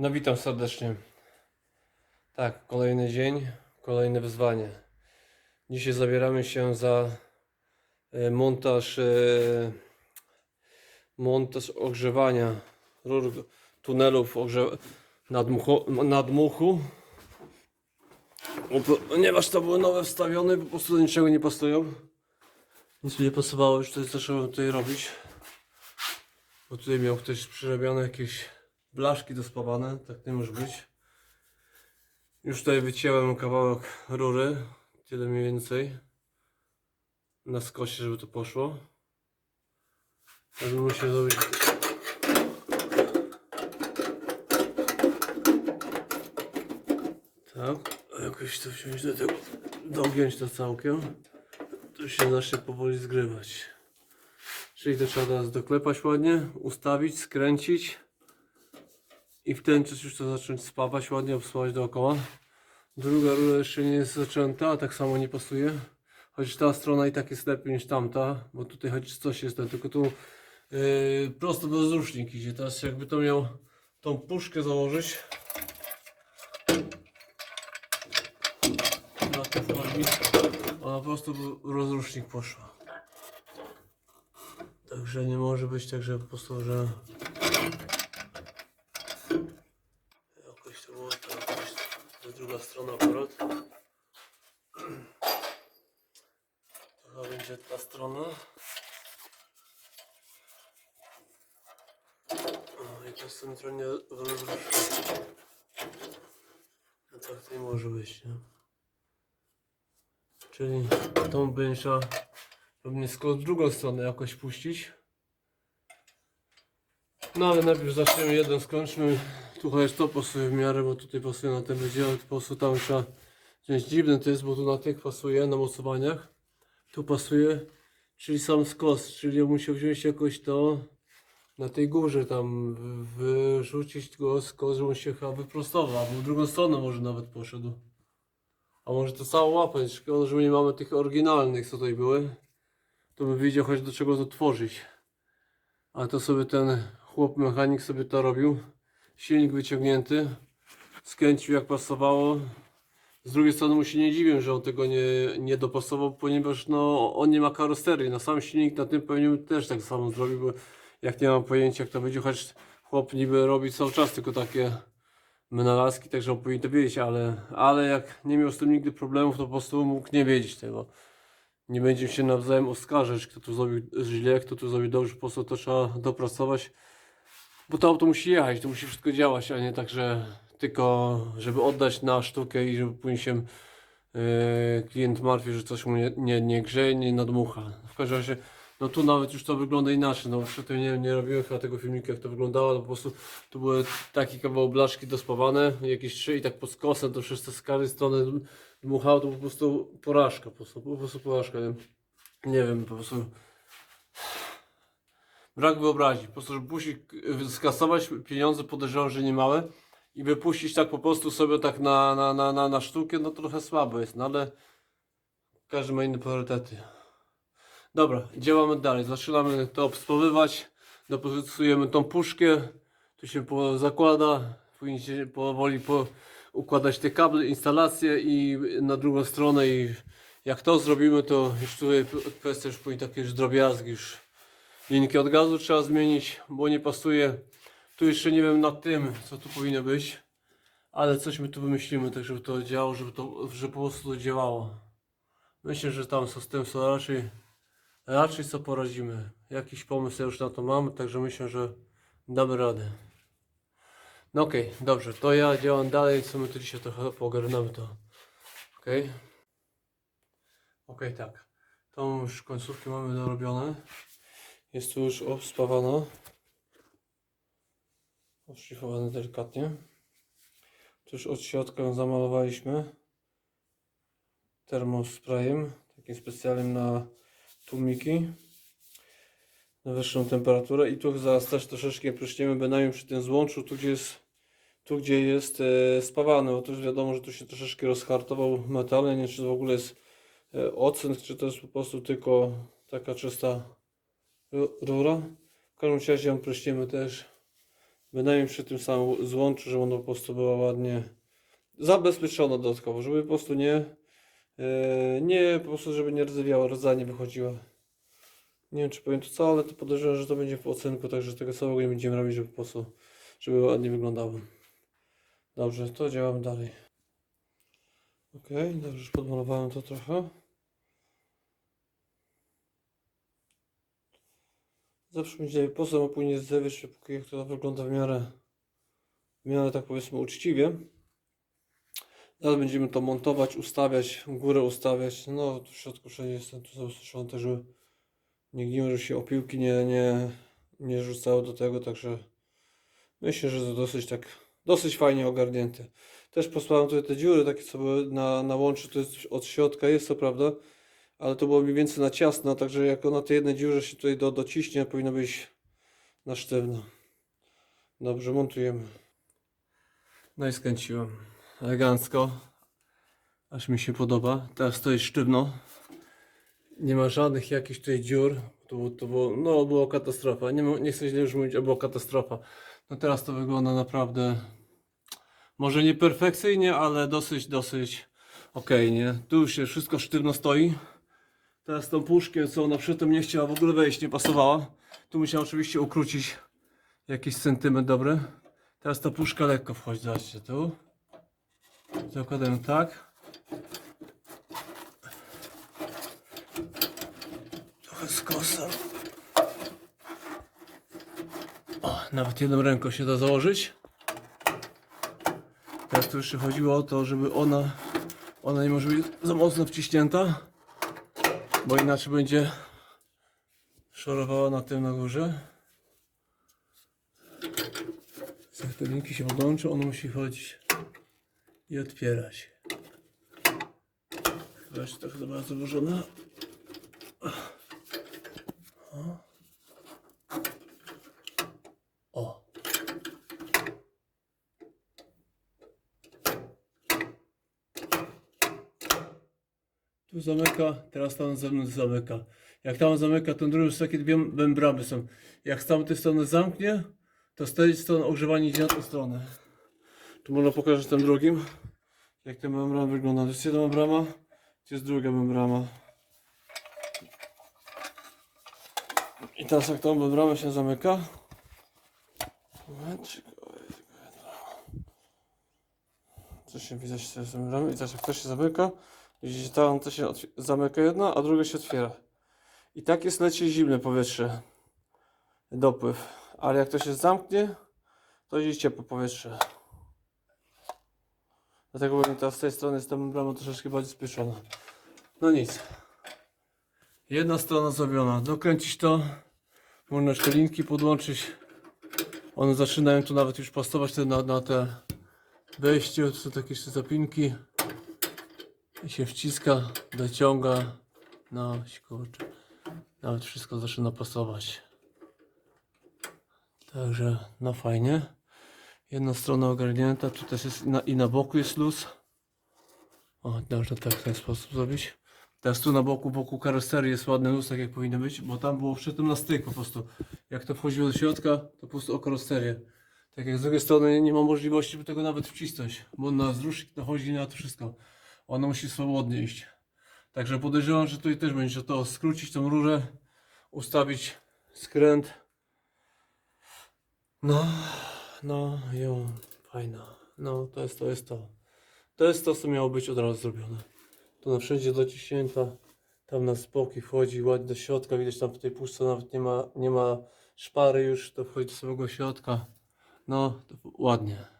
No witam serdecznie. Tak, kolejny dzień, kolejne wyzwanie. Dzisiaj zabieramy się za e, montaż e, montaż ogrzewania rur tunelów ogrze nadmuchu, nadmuchu. O, po- Ponieważ to były nowe wstawione, po prostu do niczego nie pasują. Nic mi nie pasowało, już tutaj zacząłem tutaj robić. Bo tutaj miał ktoś przerobione jakieś blaszki dospawane, tak nie może być. Już tutaj wyciąłem kawałek rury, tyle mniej więcej. Na skosie, żeby to poszło. Teraz muszę zrobić. Tak, jakoś to wziąć do tego, dogiąć to całkiem. To się zacznie powoli zgrywać. Czyli to trzeba teraz doklepać ładnie, ustawić, skręcić i w ten czas już to zacząć spawać ładnie, obspawać dookoła. Druga rura jeszcze nie jest zaczęta, a tak samo nie pasuje. Chociaż ta strona i tak jest lepiej niż tamta, bo tutaj choć coś jest, tylko tu yy, prosto bezrusznik idzie. Teraz jakby to miał tą puszkę założyć. Na to wchodzi, ona po prostu rozrusznik poszła. Także nie może być tak, że po prostu, że jakoś to było to jakoś to jest druga strona akurat. To będzie ta strona. O, i to centralnie w rozruszniku. No tak nie może być, nie? Czyli tą trzeba pewnie skoro drugą stronę jakoś puścić. No ale najpierw zaczniemy jeden, skończmy. Tu chociaż to pasuje w miarę, bo tutaj pasuje na ten wydział, po prostu tam trzeba wziąć dziwne to jest, bo tu na tych pasuje, na mocowaniach. Tu pasuje, czyli sam skos, czyli ja musiał wziąć jakoś to na tej górze tam wy- wyrzucić go skos, żeby on się chyba wyprostował, albo w drugą stronę może nawet poszedł. A może to całą łapę, szkoda, że my nie mamy tych oryginalnych, co tutaj były. To bym wiedział choć do czego to tworzyć. A to sobie ten chłop mechanik sobie to robił. Silnik wyciągnięty. Skręcił jak pasowało. Z drugiej strony mu się nie dziwię, że on tego nie, nie dopasował, ponieważ no, on nie ma karoserii. Na sam silnik na tym pewnie też tak samo zrobił, bo jak nie mam pojęcia jak to będzie, choć chłop niby robi cały czas tylko takie wynalazki, także on powinien to wiedzieć, ale, ale jak nie miał z tym nigdy problemów, to po prostu mógł nie wiedzieć tego. Nie będziemy się nawzajem oskarżać, kto tu zrobił źle, kto tu zrobił dobrze, po prostu to trzeba dopracować. Bo to auto musi jechać, to musi wszystko działać, a nie tak, że tylko żeby oddać na sztukę i żeby później się yy, klient martwi, że coś mu nie, nie, nie grzeje, nie nadmucha. W każdym razie, no tu nawet już to wygląda inaczej, no przy tym nie, nie robiłem chyba tego filmiku jak to wyglądało, no po prostu tu były takie kawał blaszki dospawane, jakieś trzy i tak pod skosem to wszystko z każdej strony dmuchało, to po prostu porażka, po prostu, po prostu porażka, nie, nie wiem, po prostu brak wyobraźni. Po prostu, żeby puścić, skasować pieniądze, podejrzewam, że nie małe i wypuścić tak po prostu sobie tak na, na, na, na, na sztukę, no trochę słabo jest, no ale każdy ma inne priorytety. Dobra, działamy dalej. Zaczynamy to obspawywać, dopracujemy tą puszkę, tu się po, zakłada, później się powoli po, układać te kable, instalacje i na drugą stronę i jak to zrobimy, to już tutaj kwestia już później takie już drobiazgi już linki od gazu trzeba zmienić, bo nie pasuje. Tu jeszcze nie wiem nad tym, co tu powinno być, ale coś my tu wymyślimy, tak żeby to działało, żeby to, żeby po prostu to działało. Myślę, że tam z tym co raczej, raczej co poradzimy. Jakiś pomysł już na to mam, także myślę, że damy radę. No okej, dobrze, to ja działam dalej, co my tu dzisiaj trochę poogarnamy to. Okej. Okej, tak. Tą już końcówkę mamy dorobione. Jest tu już obspawana. Odszlifowane delikatnie. Tu już od środka zamalowaliśmy. Termosprayem, takim specjalnym na tłumiki. Na wyższą temperaturę. I tu zaraz też troszeczkę pryszniemy, bynajmniej przy tym złączu, tu gdzie jest, tu, gdzie jest e, spawane. Bo wiadomo, że tu się troszeczkę rozhartował metal. Nie wiem, czy to w ogóle jest e, ocen, czy to jest po prostu tylko taka czysta rura. W każdym razie ją pryśniemy też Bynajmniej przy tym samym złączu, żeby ono po prostu była ładnie zabezpieczona dodatkowo, żeby po prostu nie, e, nie po prostu, żeby nie rdzewiała, rdza nie wychodziła. Nie wiem, czy powiem to co, ale to podejrzewam, że to będzie w ocenku, także tego całego nie będziemy robić, żeby po prostu, żeby ładnie wyglądało. Dobrze, to działamy dalej. Ok, dobrze, już podmalowałem to trochę. Zawsze będzie poza później zdrowieć, póki jak to wygląda w miarę, w miarę tak powiedzmy uczciwie. Teraz będziemy to montować, ustawiać, górę ustawiać. No, tu w środku wszędzie jestem tu zabezpieczony, tak żeby nie że się opiłki nie, nie, nie rzucały do tego, także myślę, że to dosyć tak, dosyć fajnie ogarnięte. Też posłałem tutaj te dziury, takie co były na, na łączu, to jest od środka, jest to prawda, ale to było mniej więcej na ciasno, także jako na tej jednej dziurze się tutaj do, dociśnie, powinno być na sztywno. Dobrze, montujemy. No i skręciłem. Elegancko. Aż mi się podoba. Teraz stoi sztywno. Nie ma żadnych jakichś tutaj dziur. To, było- to było, no było katastrofa. Nie, nie chcę źle już mówić, a była katastrofa. No teraz to wygląda naprawdę może nie perfekcyjnie, ale dosyć, dosyć okej, nie? Tu już się wszystko sztywno stoi. Teraz tą puszkę, co ona przy tym nie chciała w ogóle wejść, nie pasowała. Tu musiałem oczywiście ukrócić jakiś sentymetr dobry. Teraz ta puszka lekko wchodzi, zobaczcie tu. Zakładamy tak. Trochę skosem. O, nawet jedną ręką się da założyć. Teraz tu jeszcze chodziło o to, żeby ona, ona nie może być za mocno wciśnięta, bo inaczej będzie szorowała na tym na górze. Jak te linki się podłączą, on musi chodzić i otwierać. Chyba jeszcze trochę za bardzo włożona. Tu zamyka, teraz tam z zewnątrz zamyka. Jak tam zamyka, to drugi takie dwie membrany są. Jak z tamtej strony zamknie, to z tej strony ogrzewanie idzie na tę stronę. Tu można pokazać tym drugim, jak ta membrana wygląda. To jest jedna membrana, to jest druga membrana. I teraz jak tą membranę się zamyka, co się widać z tej membrany i teraz jak to się zamyka, widzicie tam to się zamyka jedna, a druga się otwiera. I tak jest leci zimne powietrze, dopływ. Ale jak to się zamknie, to idzie ciepłe powietrze. Dlatego pewnie teraz z tej strony jest ta membrana troszeczkę bardziej spieszona. No nic. Jedna strona zrobiona. Dokręcić to. Można jeszcze linki podłączyć. One zaczynają tu nawet już pasować te na, na te wejście. Tu są takie jeszcze zapinki. I się wciska, dociąga. No, kurczę. Nawet wszystko zaczyna pasować. Także, no fajnie. Jedna strona ogarnięta, tu też jest i na, i na boku jest luz. O, można tak w ten sposób zrobić. Teraz tu na boku, wokół karoserii jest ładny luz, tak jak powinno być, bo tam było przy tym na styk po prostu. Jak to wchodziło do środka, to po prostu o karoserię. Tak jak z drugiej strony nie ma możliwości, by tego nawet wcisnąć, bo na wzrusznik nachodzi na to wszystko. Ono musi swobodnie iść. Także podejrzewam, że tutaj też będzie to skrócić tą rurę, ustawić skręt. No, no, jo, fajna. No, to jest to, jest to. To jest to, co miało być od razu zrobione. Tu na wszędzie dociśnięta, tam na spoki wchodzi ładnie do środka, widać tam w tej puszce nawet nie ma, nie ma szpary już, to wchodzi do samego środka. No, ładnie.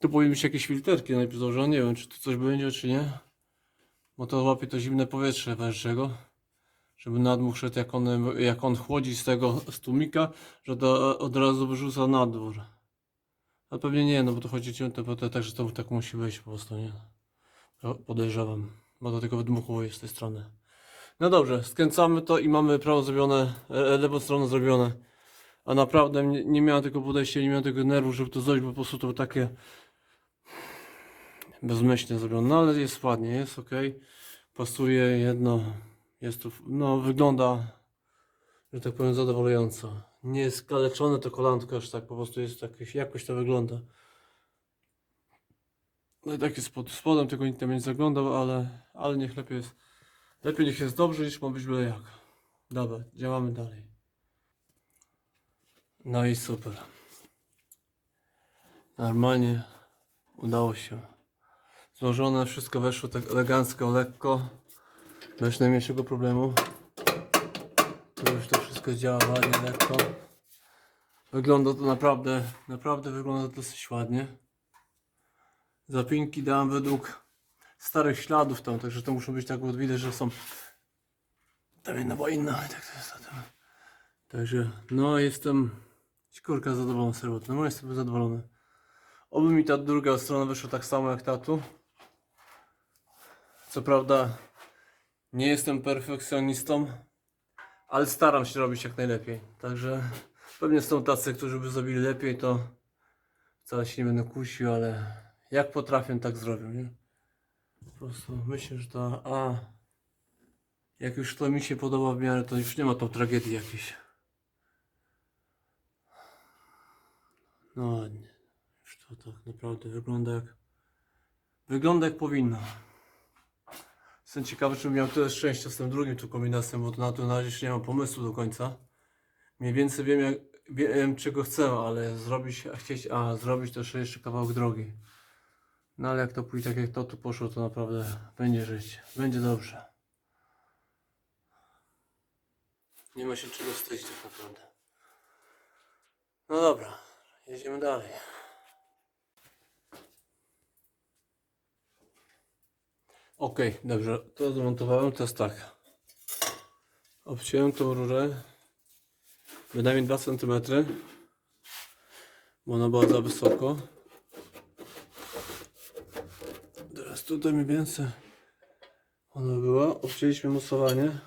Tu powinny być jakieś filterki najpierw założone, nie wiem czy tu coś będzie czy nie. Bo to łapie to zimne powietrze węższego. Żeby nadmuch szedł jak on, jak on chłodzi z tego z tłumika, że to od razu wyrzuca na dwór. A pewnie nie, no bo to chodzi o to także to tak musi być po prostu, nie? Po- Podejrzewam, bo to tylko wydmuchowo jest z tej strony. No dobrze, skręcamy to i mamy prawo zrobione, e, lewą stronę zrobione. A naprawdę nie miałem tego podejścia, nie miałem tego nerwu, żeby to zrobić, bo po prostu to było takie bezmyślnie zrobione. No ale jest ładnie, jest ok. Pasuje jedno, jest to, no wygląda, że tak powiem, zadowalająco. nie jest skaleczone to kolanko, aż tak po prostu jest tak, jakoś to wygląda. No i tak jest pod spodem, tego nikt tam nie zaglądał, ale, ale niech lepiej jest. Lepiej niech jest dobrze niż ma być byle jak. Dobra, działamy dalej. No i super. Normalnie udało się. Złożone, wszystko weszło tak elegancko, lekko. Bez najmniejszego problemu. Tu już to wszystko działa ładnie, lekko. Wygląda to naprawdę, naprawdę wygląda to dosyć ładnie. Zapinki dałem według starych śladów tam, także to muszą być tak, bo widać, że są tam jedna była inna, i tak to jest. Zatem. Także, no jestem kurka zadowolony serwetą, no jestem zadowolony. Oby mi ta druga strona wyszła tak samo jak ta tu. Co prawda nie jestem perfekcjonistą, ale staram się robić jak najlepiej. Także pewnie są tacy, którzy by zrobili lepiej, to wcale się nie będę kusił, ale jak potrafię, tak zrobię, nie? Po prostu myślę, że to a jak już to mi się podoba w miarę, to już nie ma tą tragedii jakiejś. No ładnie. Już to tak naprawdę wygląda jak wygląda jak powinno. Jestem ciekawy, czy miał tyle szczęścia z tym drugim tu kombinacją, bo na to na razie nie mam pomysłu do końca. Mniej więcej wiem, jak, wiem czego chcę, ale zrobić, a chcieć, a zrobić jeszcze, jeszcze kawałek drogi. No ale jak to pójdzie tak jak to tu poszło, to naprawdę będzie żyć. Będzie dobrze. Nie ma się czego wstydzić tak naprawdę. No dobra, jedziemy dalej. Ok, dobrze, to zmontowałem, teraz tak. Obciąłem tą rurę bynajmniej 2 cm, bo ona była za wysoko. Teraz tutaj mniej więcej ona była. Obcięliśmy mocowanie.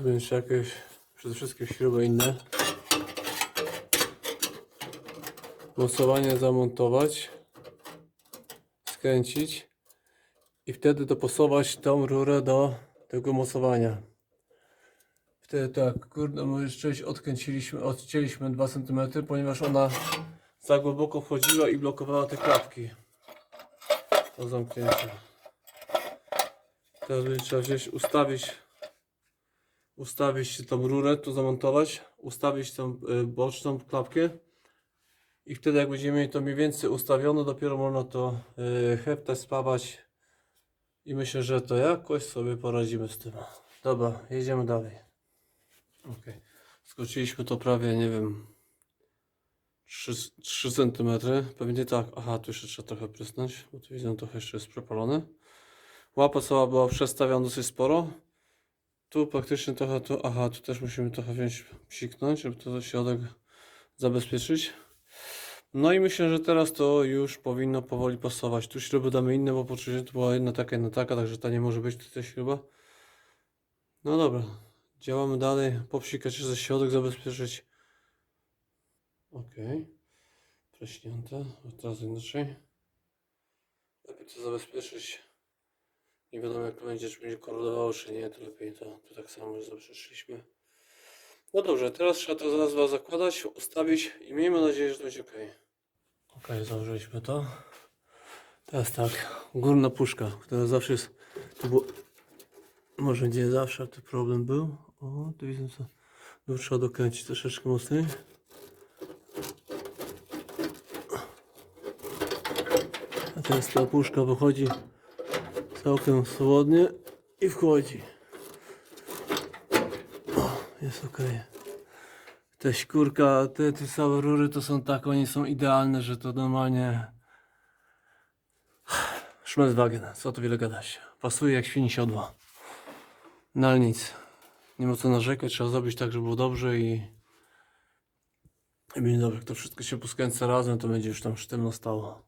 Więc jakieś, przede wszystkim śruby inne. Mocowanie zamontować. Skręcić. I wtedy dopasować tą rurę do tego mocowania. Wtedy tak, już część odkręciliśmy, odcięliśmy 2 cm, ponieważ ona za głęboko wchodziła i blokowała te klapki. To zamknięcie. Teraz będzie trzeba wziąć, ustawić, ustawić tą rurę, tu zamontować, ustawić tą y, boczną klapkę. I wtedy jak będziemy mieli to mniej więcej ustawione, dopiero można to y, heptać, spawać. I myślę, że to jakoś sobie poradzimy z tym. Dobra, jedziemy dalej. Ok. Skoczyliśmy to prawie, nie wiem, 3, 3 cm. Pewnie tak. Aha, tu jeszcze trzeba trochę prysnąć, bo tu widzę, trochę jeszcze jest przepalone. Łapa cała była przestawiona dosyć sporo. Tu praktycznie trochę, tu, aha, tu też musimy trochę wziąć, psiknąć, żeby to środek zabezpieczyć. No i myślę, że teraz to już powinno powoli pasować. Tu śruby damy inne, bo poczułem, że to była jedna taka, jedna taka, także ta nie może być tutaj śruba. No dobra, działamy dalej. Popsikać jeszcze środek zabezpieczyć. Ok. Preśnięte. Teraz inaczej. Lepiej to zabezpieczyć. Nie wiadomo jak to będzie, czy będzie korodowało, czy nie, to lepiej to, to tak samo już zabezpieczyliśmy. No dobrze, teraz trzeba to zaraz zakładać, ustawić i miejmy nadzieję, że to będzie ok. Ok, założyliśmy to. Teraz tak, górna puszka, która zawsze jest, było, może nie zawsze to problem był. O, tu widzę co, tu trzeba dokręcić troszeczkę mocniej. A teraz ta puszka wychodzi całkiem swobodnie i wchodzi. O, jest ok. Te skórka, te, te całe rury to są tak, one są idealne, że to normalnie Schmelzwagen, co tu wiele gadać. Pasuje jak świni siodła. No ale nic. Nie ma co narzekać, trzeba zrobić tak, żeby było dobrze i i będzie dobrze. Jak to wszystko się poskręca razem, to będzie już tam sztywno stało.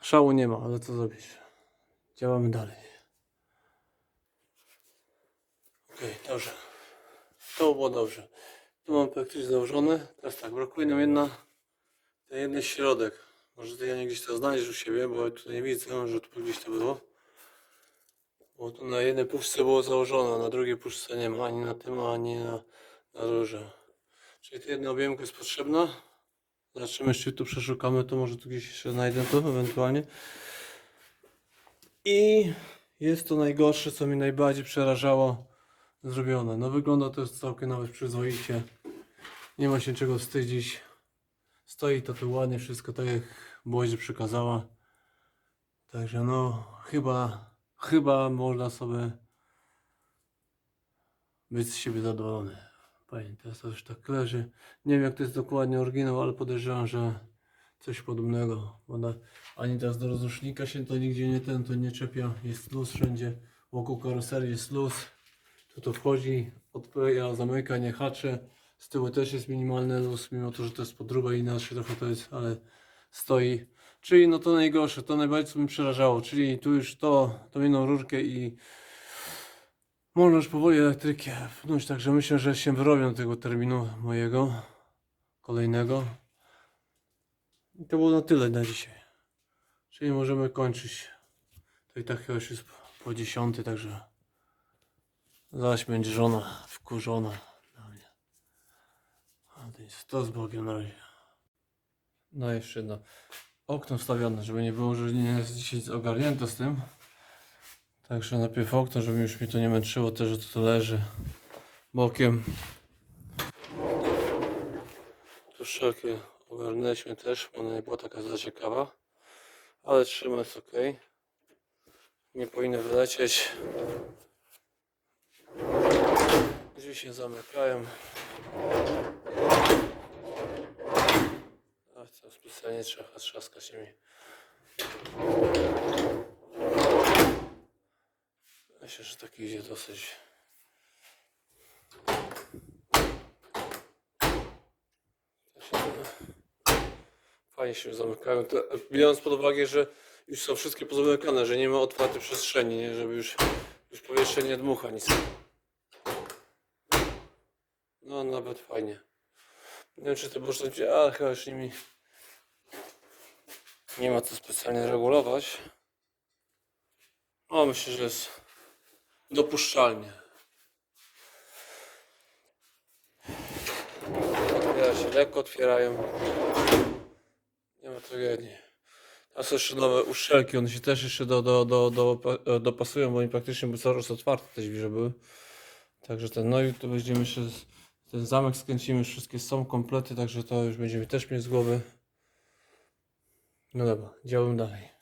Szału nie ma, ale co zrobić? Działamy dalej. Okej, dobrze. To było dobrze. Tu mam praktycznie założone. Teraz tak, brakuje nam jedna, ten jeden środek. Może ty ja nie gdzieś to znajdziesz u siebie, bo ja tutaj nie widzę, że tu gdzieś to było. Bo tu na jednej puszce było założone, a na drugiej puszce nie ma ani na tym, ani na, na rurze. Czyli ta jedna objemka jest potrzebna. Zobaczymy, czy tu przeszukamy, to może tu gdzieś jeszcze znajdę to ewentualnie. I jest to najgorsze, co mi najbardziej przerażało zrobione. No wygląda to całkiem nawet przyzwoicie. Nie ma się czego wstydzić. Stoi to tu ładnie wszystko tak jak Bozie przekazała. Także no chyba, chyba można sobie być z siebie zadowolony. Fajnie, teraz to już tak leży. Nie wiem jak to jest dokładnie oryginał, ale podejrzewam, że coś podobnego. Bo na, ani teraz do rozrusznika się to nigdzie nie ten, to nie czepia. Jest luz wszędzie. Wokół karoserii jest luz. To wchodzi, odpyja, zamyka, nie hacze. Z tyłu też jest minimalny luz, mimo to, że to jest podróba i inaczej trochę to jest, ale stoi. Czyli no to najgorsze, to najbardziej co mi przerażało. Czyli tu już to, tą jedną rurkę i można już powoli elektrykę wpnąć, także myślę, że się wyrobią do tego terminu mojego kolejnego. I to było na tyle na dzisiaj. Czyli możemy kończyć. To i tak chyba już jest po- 10, także zaś będzie żona wkurzona na mnie. A jest to z Bogiem na razie. No jeszcze jedno. Okno wstawione, żeby nie było, że nie jest dzisiaj ogarnięte z tym. Także najpierw okno, żeby już mi to nie męczyło też, że to leży bokiem. Tu wszelkie ogarnęliśmy też, ona nie była taka za ciekawa. Ale trzyma jest ok. Nie powinny wylecieć. Drzwi się zamykają. A to specjalnie trzeba trzaskać nimi. Myślę, że taki idzie dosyć. Fajnie się zamykają. To, biorąc pod uwagę, że już są wszystkie pozamykane, że nie ma otwartej przestrzeni, nie? żeby już, już powietrze nie dmucha nic. No nawet fajnie. Nie wiem czy to można ale chyba już nimi nie ma co specjalnie regulować. No myślę, że jest dopuszczalnie. Otwiera się, lekko otwierają. Nie ma tragedii. A są jeszcze nowe uszczelki, one się też jeszcze do, do, do, do, dopasują, bo oni praktycznie były cały czas otwarte te drzwi, były. Także ten, no i tu będziemy jeszcze, z- ten zamek skręcimy, wszystkie są komplety, także to już będziemy też mieć z głowy. No dobra, działamy dalej.